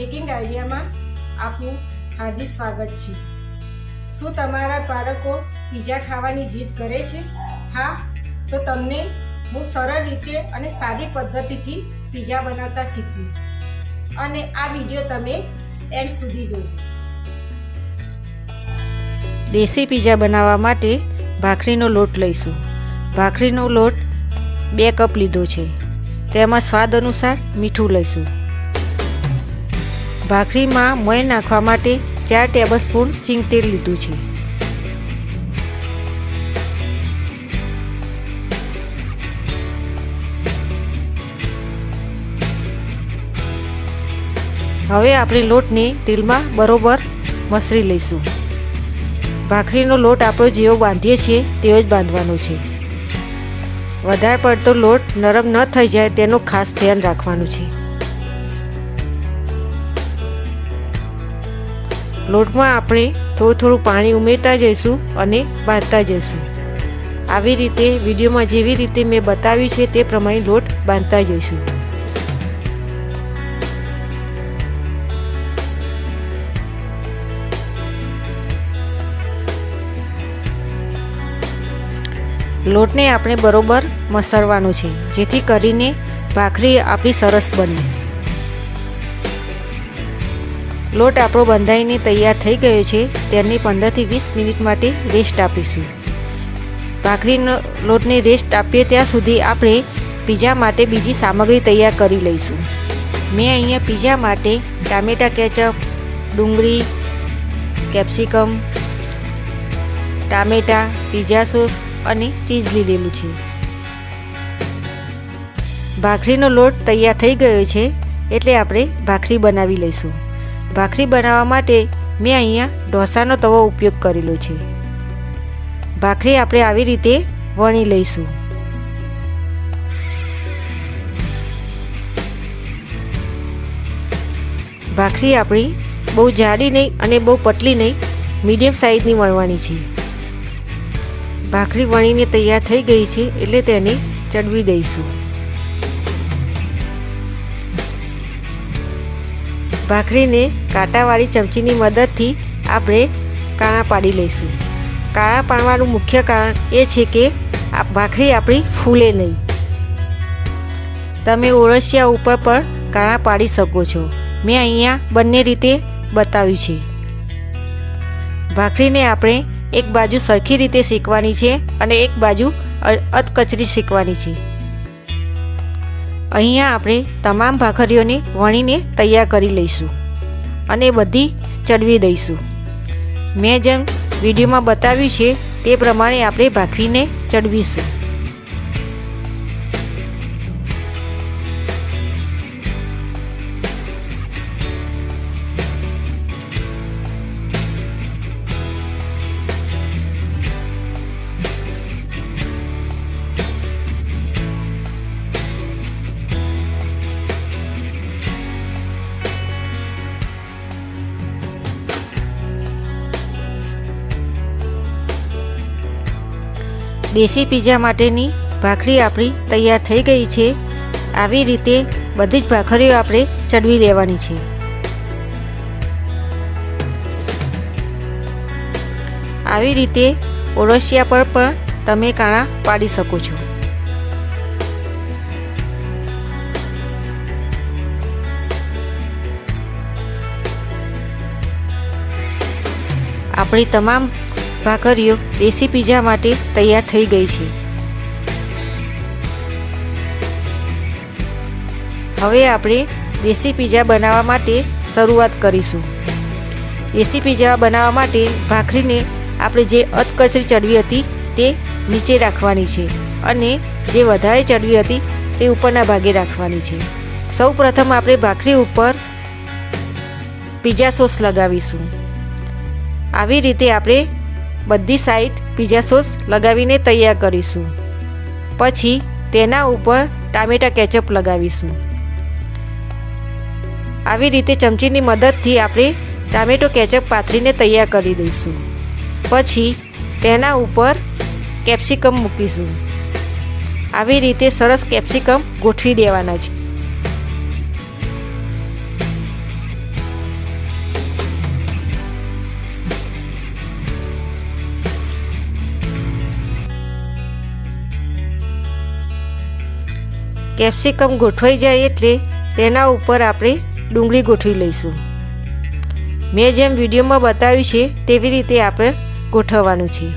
Making આઈડિયામાં આપનું હાર્દિક સ્વાગત છે. શું તમારા બાળકો પીઝા ખાવાની જીદ કરે છે? હા, તો તમને હું સરળ રીતે અને સાદી પદ્ધતિથી પીઝા બનાવતા શીખવીશ. અને આ વીડિયો તમે એન્ડ સુધી જોજો. દેશી પીઝા બનાવવા માટે ભાખરીનો લોટ લઈશું. ભાખરીનો લોટ બે કપ લીધો છે. તેમાં સ્વાદ અનુસાર મીઠું લઈશું. ભાખરીમાં મય નાખવા માટે ચાર ટેબલસ્પૂન સિંગ તેલ લીધું છે. હવે આપણે લોટને તેલમાં બરોબર મસરી લઈશું. ભાખરીનો લોટ આપણો જેવો બાંધીએ છીએ તેવો જ બાંધવાનો છે. વધારે પડતો લોટ નરમ ન થઈ જાય તેનું ખાસ ધ્યાન રાખવાનું છે. લોટમાં આપણે થોડું થોડું પાણી ઉમેરતા જઈશું અને બાંધતા જઈશું. આવી રીતે, વિડીયોમાં જેવી રીતે મેં બતાવ્યું છે તે પ્રમાણે લોટ બાંધતા જઈશું. લોટને આપણે બરોબર મસળવાનો છે, જેથી કરીને ભાખરી આપણી સરસ બને. લોટ આપણો બંધાઈને તૈયાર થઈ ગયો છે, તેને પંદરથી વીસ મિનિટ માટે રેસ્ટ આપીશું. ભાખરીનો લોટને રેસ્ટ આપીએ ત્યાં સુધી આપણે પીઝા માટે બીજી સામગ્રી તૈયાર કરી લઈશું. મેં અહીંયા પીઝા માટે ટામેટા કેચઅપ, ડુંગળી, કેપ્સિકમ, ટામેટા પીઝા સોસ અને ચીઝ લીધેલું છે. ભાખરીનો લોટ તૈયાર થઈ ગયો છે, એટલે આપણે ભાખરી બનાવી લઈશું. ભાખરી બનાવવા માટે મેં અહીંયા ઢોસાનો તવો ઉપયોગ કરેલો છે. ભાખરી આપણે આવી રીતે વણી લઈશું. ભાખરી આપણી બહુ જાડી નહીં અને બહુ પતલી નહીં, મીડિયમ સાઇઝની વણવાની છે. ભાખરી વણીને તૈયાર થઈ ગઈ છે એટલે તેને ચડવી દઈશું. ભાખરીને કાંટાવાળી ચમચીની મદદથી આપણે કાણા પાડી લઈશું. કાણા પાડવાનું મુખ્ય કારણ એ છે કે ભાખરી આપણી ફૂલે નહીં. તમે ઓળસિયા ઉપર પણ કાણા પાડી શકો છો. મેં અહીંયા બંને રીતે બતાવ્યું છે. ભાખરીને આપણે એક બાજુ સરખી રીતે શેકવાની છે અને એક બાજુ અધકચરી શેકવાની છે. અહીંયા આપણે તમામ ભાખરીઓને વણીને તૈયાર કરી લઈશું અને બધી ચડવી દઈશું. મેં જેમ વિડીયોમાં બતાવ્યું છે, તે પ્રમાણે આપણે ભાખરીને ચડવીશું. દેશી પીઝા માટેની ભાખરી આપણી તૈયાર થઈ ગઈ છે. આવી રીતે બધી જ ભાખરીઓ આપણે ચડવી લેવાની છે. આવી રીતે ઓળસિયા પર પણ તમે કાણા પાડી શકો છો. આપણી તમામ ભાખરીઓ દેશી પીઝા માટે તૈયાર થઈ ગઈ છે. હવે આપણે દેશી પીઝા બનાવવા માટે શરૂઆત કરીશું. દેશી પીઝા બનાવવા માટે ભાખરીને આપણે જે અધકચરી ચડવી હતી તે નીચે રાખવાની છે અને જે વધારે ચડવી હતી તે ઉપરના ભાગે રાખવાની છે. સૌ પ્રથમ આપણે ભાખરી ઉપર પીઝા સોસ લગાવીશું. આવી રીતે આપણે બધી સાઈડ પીઝા સોસ લગાવીને તૈયાર કરીશું. પછી તેના ઉપર ટામેટા કેચઅપ લગાવીશું. આવી રીતે ચમચીની મદદથી આપણે ટામેટો કેચઅપ પાથરીને તૈયાર કરી દઈશું. પછી તેના ઉપર કેપ્સિકમ મૂકીશું. આવી રીતે સરસ કેપ્સિકમ ગોઠવી દેવાના છે. કેપ્સિકમ ગોઠવાઈ જાય એટલે તેના ઉપર આપણે ડુંગળી ગોઠવી લઈશું. મેં જેમ વિડીયોમાં બતાવ્યું છે, તેવી રીતે આપણે ગોઠવવાનું છે.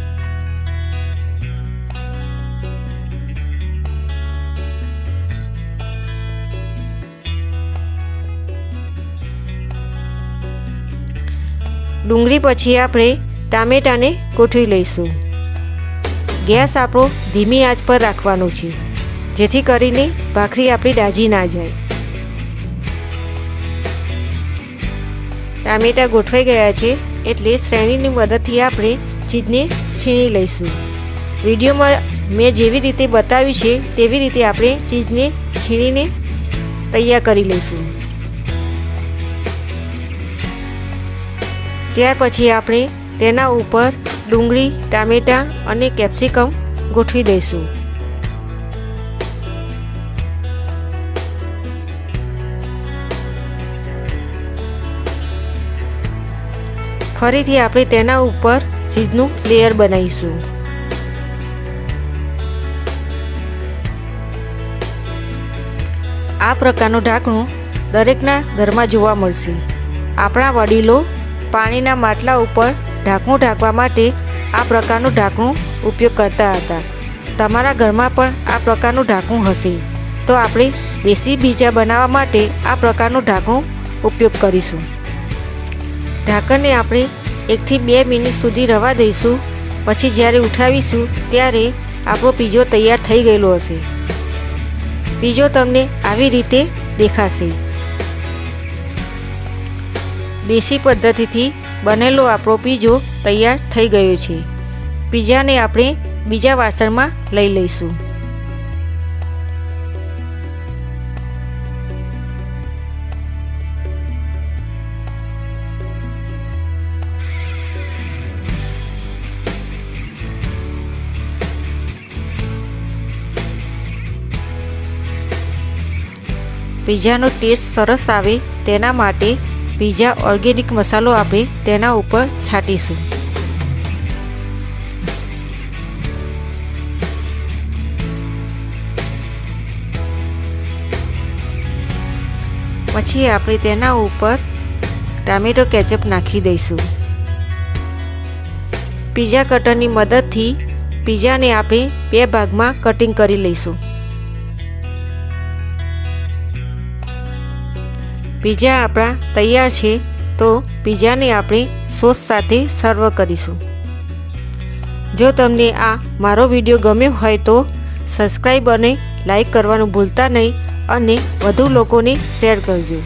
ડુંગળી પછી આપણે ટામેટાને ગોઠવી લઈશું. ગેસ આપણો ધીમી આંચ પર રાખવાનો છે. જેથી કરીને ભાખરી આપણી દાજી ના જાય. ટામેટાં ગોઠવાઈ ગયા છે એટલે શ્રેણીની મદદથી આપણે ચીજને છીણી લઈશું. વિડીયોમાં મેં જેવી રીતે બતાવ્યું છે તેવી રીતે આપણે ચીજને છીણીને તૈયાર કરી લઈશું. ત્યાર પછી આપણે તેના ઉપર ડુંગળી, ટામેટાં અને કેપ્સિકમ ગોઠવી દઈશું. ફરીથી આપણે તેના ઉપર ચીઝનું લેયર બનાવીશું. આ પ્રકારનું ઢાંકણું દરેકના ઘરમાં જોવા મળશે. આપણા વડીલો પાણીના માટલા ઉપર ઢાંકણું ઢાંકવા માટે આ પ્રકારનું ઢાંકણું ઉપયોગ કરતા હતા. તમારા ઘરમાં પણ આ પ્રકારનું ઢાંકણું હશે. તો આપણે દેશી બીજા બનાવવા માટે આ પ્રકારનું ઢાંકણું ઉપયોગ કરીશું. ઢાંકણને આપણે એકથી બે મિનિટ સુધી રવા દઈશું. પછી જ્યારે ઉઠાવીશું ત્યારે આપણો પીજો તૈયાર થઈ ગયેલો હશે. પીજો તમને આવી રીતે દેખાશે. દેશી પદ્ધતિથી બનેલો આપણો પીઝો તૈયાર થઈ ગયો છે. પીઝાને આપણે બીજા વાસણમાં લઈ લઈશું. પીઝાનો ટેસ્ટ સરસ આવે તેના માટે પીઝા ઓર્ગેનિક મસાલો આપણે તેના ઉપર છાંટીશું. પછી આપણે તેના ઉપર ટામેટો કેચઅપ નાખી દઈશું. પીઝા કટરની મદદથી પીઝાને આપણે બે ભાગમાં કટિંગ કરી લઈશું. પીઝા આપણા તૈયાર છે, તો પીઝાને આપણે સોસ સાથે સર્વ કરીશું. જો તમને આ મારો વીડિયો ગમ્યો હોય તો સબસ્ક્રાઈબ અને લાઈક કરવાનું ભૂલતા નહીં અને વધુ લોકોને શેર કરજો.